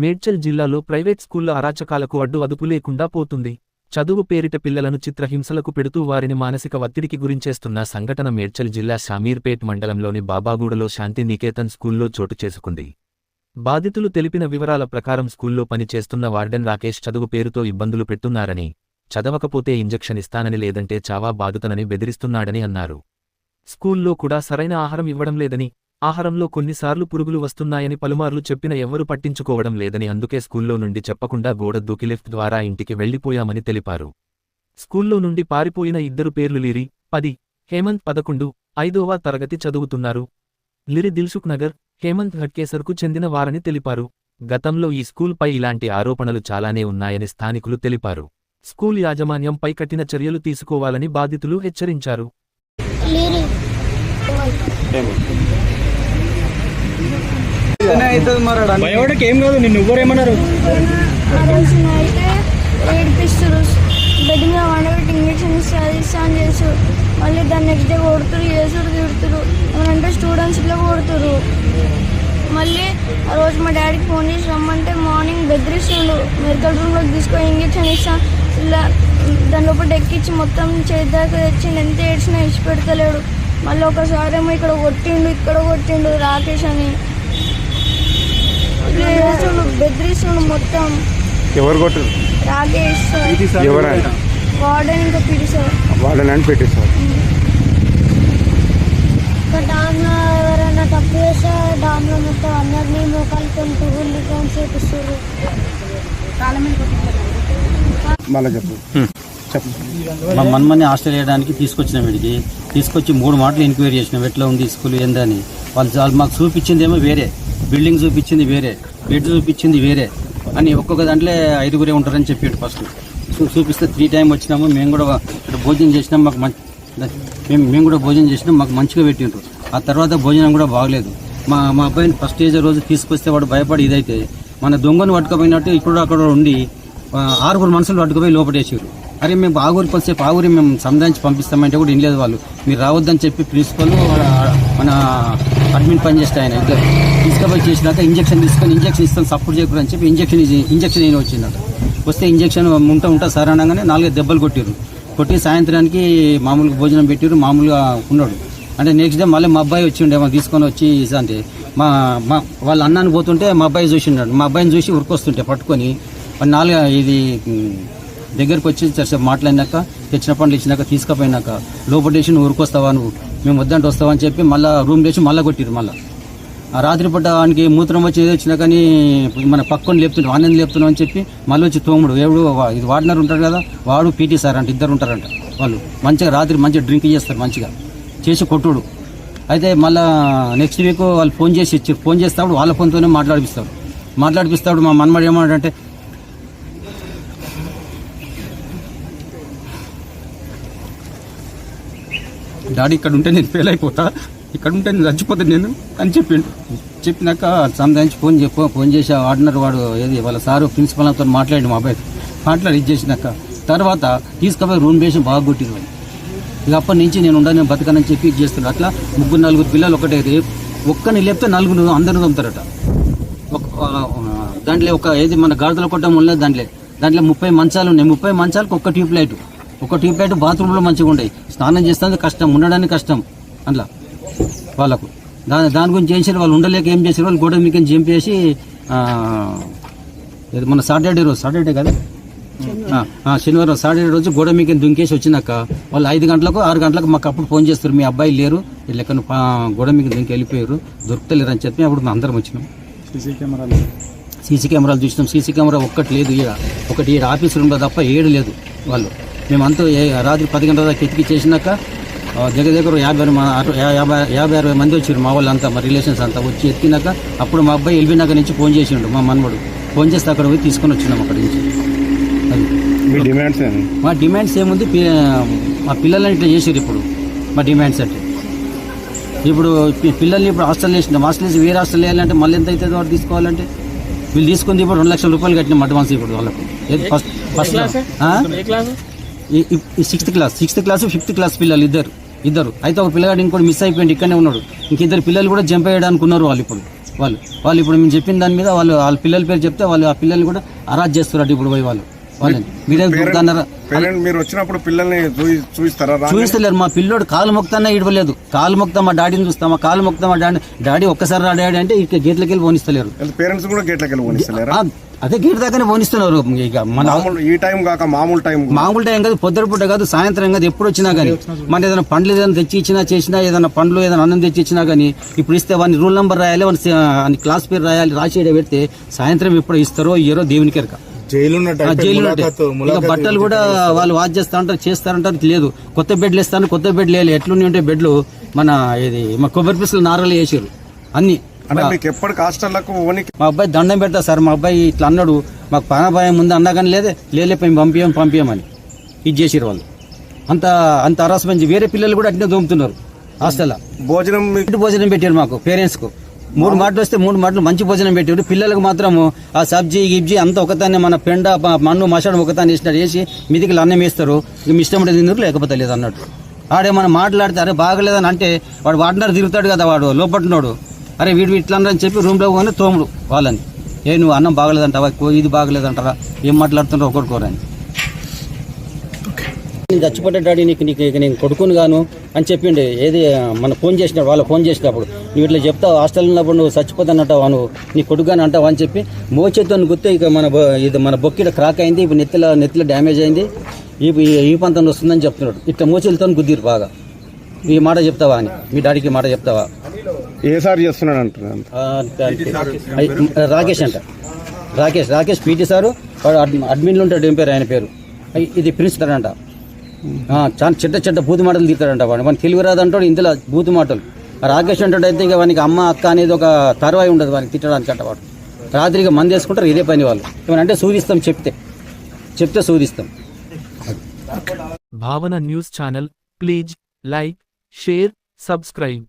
మేడ్చల్ జిల్లాలో ప్రైవేట్ స్కూళ్ళ అరాచకాలకు అడ్డు అదుపు లేకుండా పోతుంది. చదువు పేరిట పిల్లలను చిత్రహింసలకు పెడుతూ వారిని మానసిక ఒత్తిడికి గురించేస్తున్న సంఘటన మేడ్చల్ జిల్లా షామీర్పేట్ మండలంలోని బాబాగూడలో శాంతి నికేతన్ స్కూల్లో చోటు చేసుకుంది. బాధితులు తెలిపిన వివరాల ప్రకారం స్కూల్లో పనిచేస్తున్న వార్డెన్ రాకేష్ చదువు పేరుతో ఇబ్బందులు పెడుతున్నారని చదవకపోతే ఇంజెక్షన్ ఇస్తానని లేదంటే చావా బాదుతనని బెదిరిస్తున్నాడని అన్నారు. స్కూల్లో కూడా సరైన ఆహారం ఇవ్వడం లేదని ఆహారంలో కొన్నిసార్లు పురుగులు వస్తున్నాయని పలుమార్లు చెప్పిన ఎవ్వరు పట్టించుకోవడం లేదని అందుకే స్కూల్లో నుండి చెప్పకుండా గోడ దూకి లిఫ్ట్ ద్వారా ఇంటికి వెళ్ళిపోయామని తెలిపారు. స్కూల్లో నుండి పారిపోయిన ఇద్దరు పేర్లు లిరి పది హేమంత్ పదకొండు ఐదోవ తరగతి చదువుతున్నారు. లిరి దిల్సుఖ్ నగర్ హేమంత్ ఘట్కేసర్కు చెందిన వారని తెలిపారు. గతంలో ఈ స్కూల్పై ఇలాంటి ఆరోపణలు చాలానే ఉన్నాయని స్థానికులు తెలిపారు. స్కూల్ యాజమాన్యంపై కఠిన చర్యలు తీసుకోవాలని బాధితులు హెచ్చరించారు. లిరి అవుతుంది మరి ఏం కాదు నిన్ను ఎవ్వరేమన్నారు? ఏడిపిస్తారు బెడ్ మీద వండబెట్టి ఇంజక్షన్ ఇస్తే అది ఇస్తా అని చేస్తారు మళ్ళీ దాన్ని నెక్స్ట్ డే కొడుతురు చేసుడు తిడుతురు ఏమంటే స్టూడెంట్స్ ఇట్లా కొడుతురు మళ్ళీ ఆ రోజు మా డాడీకి ఫోన్ చేసి రమ్మంటే మార్నింగ్ బెదిరిస్తుండు. మెడికల్ రూమ్లోకి తీసుకొని ఇంజక్షన్ ఇస్తా. ఇలా దాని లోపల ఎక్కించి మొత్తం చేద్దాక తెచ్చి ఎంత ఏడ్చినా ఇచ్చి పెడతలేడు మళ్ళీ ఒకసారి ఏమో ఇక్కడ కొట్టిండు ఇక్కడ కొట్టిండు రాకేష్ అని. బెదిరిస్తుండు మొత్తం. ఎవరు కొట్టరు రాకేష్ సార్ ఎవరైనా? వార్డెన్ ఇంకా పిడి సార్ వాళ్ళని అని పెట్టేశారు. ఒక డామ్లో ఎవరైనా తప్పు చేస్తే డామ్లో మొత్తం అందరినీ చేపిస్తారు. మళ్ళీ చెప్పు. చెప్పు మా మన్మని హాస్టల్ వేయడానికి తీసుకొచ్చిన వీడికి తీసుకొచ్చి మూడు మాటలు ఎంక్వైరీ చేసినాం ఎట్లా ఉంది స్కూల్ ఏందని? వాళ్ళు వాళ్ళు మాకు చూపించింది ఏమో వేరే. బిల్డింగ్ చూపించింది వేరే బెడ్ చూపించింది వేరే అని ఒక్కొక్క దాంట్లో ఐదుగురే ఉంటారని చెప్పాడు ఫస్ట్. చూపిస్తే త్రీ టైం వచ్చినాము మేము కూడా ఇక్కడ భోజనం చేసినాం మాకు మంచి మేము మేము కూడా భోజనం చేసినాం మాకు మంచిగా పెట్టిండ్రు. ఆ తర్వాత భోజనం కూడా బాగలేదు. మా మా అబ్బాయిని ఫస్ట్ ఏజ్ రోజు తీసుకొస్తే వాడు భయపడి ఇదైతే మన దొంగను పట్టుకుపోయినట్టు ఇప్పుడు అక్కడ ఉండి ఆరుగురు మనుషులు పట్టుకుపోయి లోపటేసారు అరే మేము ఆగురి కొంతసేపు ఆగురి మేము సంధానించి పంపిస్తామంటే కూడా వినలేదు వాళ్ళు. మీరు రావద్దని చెప్పి ప్రిన్సిపల్ మన అడ్మిట్ పని చేస్తే ఆయన. ఇద్దరు తీసుకుపోయి చేసినాక ఇంజక్షన్ తీసుకొని ఇంజక్షన్ ఇస్తాం సపోర్ట్ చేయకూడదు అని చెప్పి ఇంజక్షన్ ఇంజక్షన్ అయిన వచ్చిందట. వస్తే ఇంజక్షన్ ఉంటా ఉంటా సార్ అనగానే నాలుగైదు దెబ్బలు కొట్టిరు కొట్టి సాయంత్రానికి మామూలుగా భోజనం పెట్టిరు మామూలుగా ఉన్నాడు. అంటే నెక్స్ట్ డే మళ్ళీ మా అబ్బాయి వచ్చి ఉండే తీసుకొని వచ్చి అంటే మా మా వాళ్ళ అన్నాన్ని పోతుంటే మా అబ్బాయి చూసి ఉన్నాడు. మా అబ్బాయిని చూసి ఉరికొస్తుంటే పట్టుకొని నాలుగు ఇది దగ్గరకు వచ్చి సరే మాట్లాడినాక తెచ్చిన పండ్లు ఇచ్చినాక తీసుకుపోయినాక లోపటేసి నువ్వు ఊరుకొస్తావా నువ్వు? మేము వద్దంటే వస్తావా? అని చెప్పి మళ్ళీ రూమ్ లేచి మళ్ళీ కొట్టిరు మళ్ళీ. ఆ రాత్రి పూట ఆయనకి మూత్రం వచ్చి ఏదో వచ్చినా కానీ మన పక్కన లేపుతున్నాం ఆనందం లేపుతున్నాం అని చెప్పి మళ్ళీ వచ్చి తోముడు. ఎవడు? ఇది వాడినారు ఉంటారు కదా వాడు పీటీ సార్ అంటే ఇద్దరు ఉంటారంట వాళ్ళు. మంచిగా రాత్రి మంచిగా డ్రింక్ చేస్తారు మంచిగా. చేసి కొట్టుడు. అయితే మళ్ళా నెక్స్ట్ వీక్ వాళ్ళు ఫోన్ చేసి ఇచ్చారు ఫోన్ చేస్తాడు వాళ్ళ ఫోన్తోనే మాట్లాడిపిస్తాడు మాట్లాడిపిస్తాడు మా మనమడు ఏమంటే డాడీ ఇక్కడ ఉంటే నేను ఫెయిల్ అయిపోతా. ఇక్కడ ఉంటే నేను చచ్చిపోతాను నేను అని చెప్పిండు. చెప్పినాక సంధానించి ఫోన్ చెప్పు ఫోన్ చేసి ఆర్డినర్ వాడు ఏది వాళ్ళ సారు ప్రిన్సిపల్తో మాట్లాడి మా అబ్బాయి మాట్లాడి ఇది చేసినాక తర్వాత తీసుకుపోయి రూమ్ వేసి బాగా కొట్టిరు. ఇక అప్పటి నుంచి నేను ఉండను బతకనని చెప్పి ఇది చేస్తున్నాడు అట్లా ముగ్గురు నలుగురు పిల్లలు ఒకటే రేపు ఒక్కని లేపితే నలుగురు అందరూ తమ్ముతారట ఒక దాంట్లో ఒక ఏది మన గాడిదలు కొట్టడం ఉండలేదు దాంట్లో దాంట్లో ముప్పై మంచాలు ఉన్నాయి. ముప్పై మంచాలకు ఒక్క ట్యూబ్ లైట్. ఒక లైట్ బాత్రూంలో మంచిగా ఉంటాయి స్నానం చేస్తే కష్టం ఉండడానికి కష్టం. అట్లా. వాళ్ళకు. దాని దాని గురించి ఏం చేశారు? వాళ్ళు ఉండలేక ఏం చేశారు? వాళ్ళు గోడ మీకు చంపేసి మన సాటర్డే రోజు సాటర్డే కదా? శనివారం. సాటర్డే రోజు గోడ మీకు దుంకేసి వచ్చినాక వాళ్ళు ఐదు గంటలకు ఆరు గంటలకు మాకు అప్పుడు ఫోన్ చేస్తారు. మీ అబ్బాయి లేరు. లెక్కను గోడ మీకు దుంకి వెళ్ళిపోయారు. దొరుకుతలేరు అని చెప్పి అప్పుడు మేము అందరం వచ్చినాం. సీసీ కెమెరాలు. సీసీ కెమెరాలు చూసినాం. సీసీ కెమెరా ఒక్కటి లేదు ఈడ. ఒకటి ఈడ ఆఫీస్ రూమ్లో తప్ప ఏడు లేదు వాళ్ళు. మేమంతా ఏ- రాత్రి పది గంటల దాకా ఎతికి చేసినాక దగ్గర దగ్గర యాభై యాభై యాభై అరవై మంది వచ్చారు మా వాళ్ళంతా మా రిలేషన్స్ అంతా వచ్చి ఎత్తినాక అప్పుడు మా అబ్బాయి ఎల్బీనగర్ నుంచి ఫోన్ చేసిండు మా మనవడు. ఫోన్ చేస్తే అక్కడ పోయి తీసుకొని వచ్చినాం అక్కడి నుంచి. అది. మీ డిమాండ్స్ మా డిమాండ్స్ ఏముంది? మా పిల్లలని ఇట్లా చేసారు ఇప్పుడు మా డిమాండ్స్ అంటే. ఇప్పుడు పిల్లల్ని ఇప్పుడు హాస్టల్ వేసినాం హాస్టల్ వేసి వేరే హాస్టల్ వేయాలంటే మళ్ళీ ఎంత అవుతుంది వాడు తీసుకోవాలంటే? వీళ్ళు తీసుకుంది ఇప్పుడు రెండు లక్షల రూపాయలు కట్టినాం అడ్వాన్స్ ఇప్పుడు వాళ్ళకు. First first? ఈ- sixth class sixth class fifth class పిల్లలు ఇద్దరు ఇద్దరు. అయితే ఒక పిల్లగాడు ఇంకోటి మిస్ అయిపోయింది ఇక్కడనే ఉన్నాడు. ఇంకిద్దరు పిల్లలు కూడా జంప్ అయ్యడానికి ఉన్నారు వాళ్ళు ఇప్పుడు. వాళ్ళు వాళ్ళు ఇప్పుడు మేము చెప్పిన దాని మీద వాళ్ళు వాళ్ళ పిల్లల పేరు చెప్తే వాళ్ళు ఆ పిల్లల్ని కూడా అరాజ్ చేస్తున్నారు ఇప్పుడు పోయి వాళ్ళు. పేరెంట్ మీరు వచ్చినప్పుడు పిల్లల్ని చూపిస్తారా చూపిస్తలేరు మా పిల్లోడు కాలు మొక్తానే ఇడవలేదు కాలు మొక్తా మా డాడీని చూస్తాం మా కాలు మొక్తా మా డాడీ డాడీ ఒక్కసారి రా డాడీ అంటే ఇక గేట్లకి వెళ్ళి పోనిస్తలేరు. పేరెంట్స్ కూడా గేట్లకి వెళ్ళి పోనిస్తలేరా? అదే గేట్ దాకానే పోనిస్తున్నారు. ఇక మన మామూలు ఈ టైం కాక మామూలు టైం మామూలు టైం కాదు పొద్దున పూట కాదు సాయంత్రం కాదు ఎప్పుడు వచ్చినా కానీ. మన ఏదైనా పండ్లు ఏదైనా తెచ్చి ఇచ్చినా చేసినా ఏదైనా పండ్లు ఏదైనా అన్నం తెచ్చి ఇచ్చినా కానీ ఇప్పుడు ఇస్తే వాని రూల్ నెంబర్ రాయాలి వాని వాని క్లాస్ పేరు రాయాలి రాసి పెడితే సాయంత్రం ఎప్పుడు ఇస్తారో ఇయ్యరో దేవునికి ఎరక జైలు బట్టలు కూడా వాళ్ళు వాచ్ చేస్తా ఉంటారు చేస్తారంటారు లేదు కొత్త బెడ్లు ఇస్తాను కొత్త బెడ్లు వేయాలి ఎట్లున్నాయి ఉంటే బెడ్లు మన ఇది మా కొబ్బరి పిసులు నారలు వేసారు అన్ని. మా అబ్బాయి దండం పెడతా సార్ మా అబ్బాయి ఇట్లా అన్నాడు మాకు ప్రాణభాయం ముందు అన్నా కానీ లేదే లేలే పంపించాం పంపించామని ఇది చేసారు వాళ్ళు. అంత అంత హరాస్మెంట్ వేరే పిల్లలు కూడా అట్నే దోముతున్నారు హాస్టల్లో. భోజనం భోజనం పెట్టారు మాకు పేరెంట్స్కు. మూడు మాటలు వస్తే మూడు మాటలు మంచి భోజనం పెట్టారు పిల్లలకు మాత్రము ఆ సబ్జీ గిబ్జీ అంతా ఒకదాన్ని మన పెండ మన్ను మసాడు ఒకదాన్ని వేసినట్టు వేసి మీదికి అన్నం వేస్తారు. మీ ఇష్టం ఉంటే తిందరు లేకపోతే లేదు అన్నట్టు. ఆడే మనం మాట్లాడితే అరే బాగలేదని అంటే వాడు వాడినారు తిరుగుతాడు కదా వాడు లోపట్టున్నాడు అరే వీడు ఇట్లా అని చెప్పి రూమ్లో కానీ తోముడు వాళ్ళని. ఏ నువ్వు అన్నం బాగలేదంటావా? కో- ఇది బాగలేదంటారా ఏం మాట్లాడుతుంటారు ఒకటికోరని నేను చచ్చిపోతే డాడీ నీకు నీకు ఇక నేను కొడుకుని గాను అని చెప్పిండు. ఏది మన ఫోన్ చేసినాడు వాళ్ళు ఫోన్ చేసినప్పుడు. నువ్వు ఇట్లా చెప్తావు హాస్టల్ ఉన్నప్పుడు నువ్వు చచ్చిపోతానంటావా నువ్వు? నీ కొడుకుగాని అంటావా అని చెప్పి మోచేతో గుర్తే ఇక మన ఇది మన బొక్కిడ క్రాక్ అయింది ఇప్పుడు నెత్తిలో నెత్తిలో డ్యామేజ్ అయింది. ఈ ఈ- పంతం వస్తుందని చెప్తున్నాడు. ఇట్లా మోచేలతో గుద్దిరు బాగా. ఈ మాట చెప్తావా అని? మీ డాడీకి మాట చెప్తావా? ఏ సార్ చేస్తున్నాడు అంటున్నారు ఆ, అంటే- రాకేష్ అంట. రాకేష్ రాకేష్ పీటీ సారు వాడు అడ్- అడ్మిన్లు ఉంటాడు ఏం పేరు ఆయన పేరు? ఇది ప్రిన్సిపల్ అంట. చాలా చెడ్డ చెడ్డ బూతు మాటలు తీస్తాడంట వాడు. మన తెలుగు రాదంటాడు ఇందులో బూతు మాటలు రాకేష్ అంటే అయితే ఇక వానికి అమ్మ అక్క అనేది ఒక తర్వాయి ఉండదు వానికి తిట్టడానికి అంట వాడు. రాత్రిగా మంది వేసుకుంటారు ఇదే పని వాళ్ళు. ఏమంటే అంటే సూదిస్తాం చెప్తే. చెప్తే సూదిస్తాం. Bhavana news channel please like share subscribe.